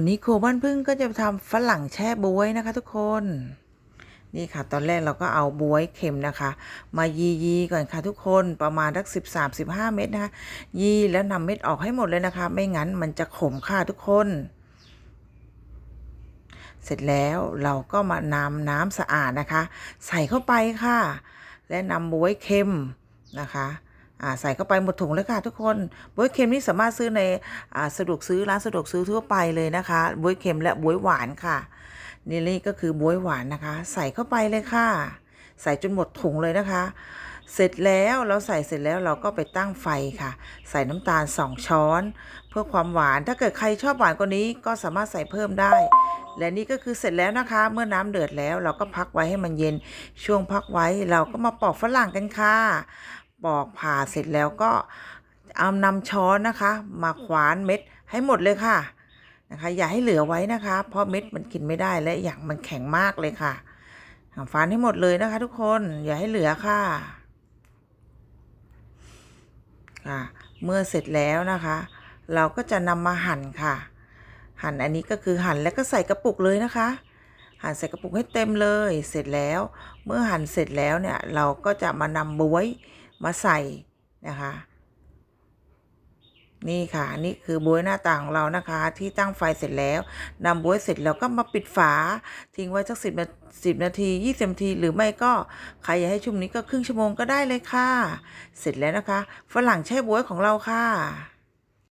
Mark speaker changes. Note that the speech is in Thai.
Speaker 1: วันนี้ครูบ้านพึ่งก็จะทำฝรั่งแช่บวยนะคะทุกคน นี่ค่ะ ตอนแรกเราก็เอาบวยเค็มนะคะ มายียีก่อนค่ะทุกคนประมาณสักสิบสามสิบห้าเม็ดนะคะ ยีแล้วนำเม็ดออกให้หมดเลยนะคะ ไม่งั้นมันจะขมค่ะทุกคน เสร็จแล้วเราก็มานำน้ำสะอาดนะคะ ใส่เข้าไปค่ะ และนำบวยเค็มนะคะ ใส่เข้าไปหมดถุงเลยค่ะทุกคนบ๊วยเค็มนี่สามารถซื้อในอ่าสะดวกซื้อร้านสะดวกซื้อทั่วไปเลยนะคะบ๊วยเค็มและบ๊วยหวานค่ะนี่นี่ก็คือบ๊วยหวานนะคะ ใส่เข้าไปเลยค่ะ ใส่จนหมดถุงเลยนะคะ เสร็จแล้วเราใส่เสร็จแล้วเราก็ไปตั้งไฟค่ะ ใส่น้ำตาล 2 ช้อน เพื่อความหวานถ้าเกิดใครชอบหวานกว่านี้ก็สามารถใส่เพิ่มได้ และนี่ก็คือเสร็จแล้วนะคะ เมื่อน้ำเดือดแล้วเราก็พักไว้ให้มันเย็นช่วงพักไว้เราก็มาปอกฝรั่งกันค่ะ ปอกผ่าเสร็จแล้วก็เอานำช้อนนะคะ มาขวานเม็ดให้หมดเลยค่ะนะคะ อย่าให้เหลือไว้นะคะ เพราะเม็ดมันกินไม่ได้และอย่างมันแข็งมากเลยค่ะฝานให้หมดเลยนะคะ ทุกคนอย่าให้เหลือค่ะค่ะเมื่อเสร็จแล้วนะคะ เราก็จะนำมาหั่นค่ะ หั่นอันนี้ก็คือหั่นแล้วก็ใส่กระปุกเลยนะคะ หั่นใส่กระปุกให้เต็มเลย เสร็จแล้ว เมื่อหั่นเสร็จแล้วเนี่ยเราก็จะมานำบ๊วย มาใส่นะคะ นี่ค่ะ นี่คือบ๊วยหน้าต่างของเรานะคะ ที่ตั้งไฟเสร็จแล้วนำบ๊วยเสร็จแล้วก็มาปิดฝา ทิ้งไว้สักสิบสิบนาทียี่สิบนาที หรือไม่ก็ใครอยากให้ชุ่มนี้ก็ครึ่งชั่วโมงก็ได้เลยค่ะ เสร็จแล้วนะคะ ฝรั่งแช่บ๊วยของเราค่ะ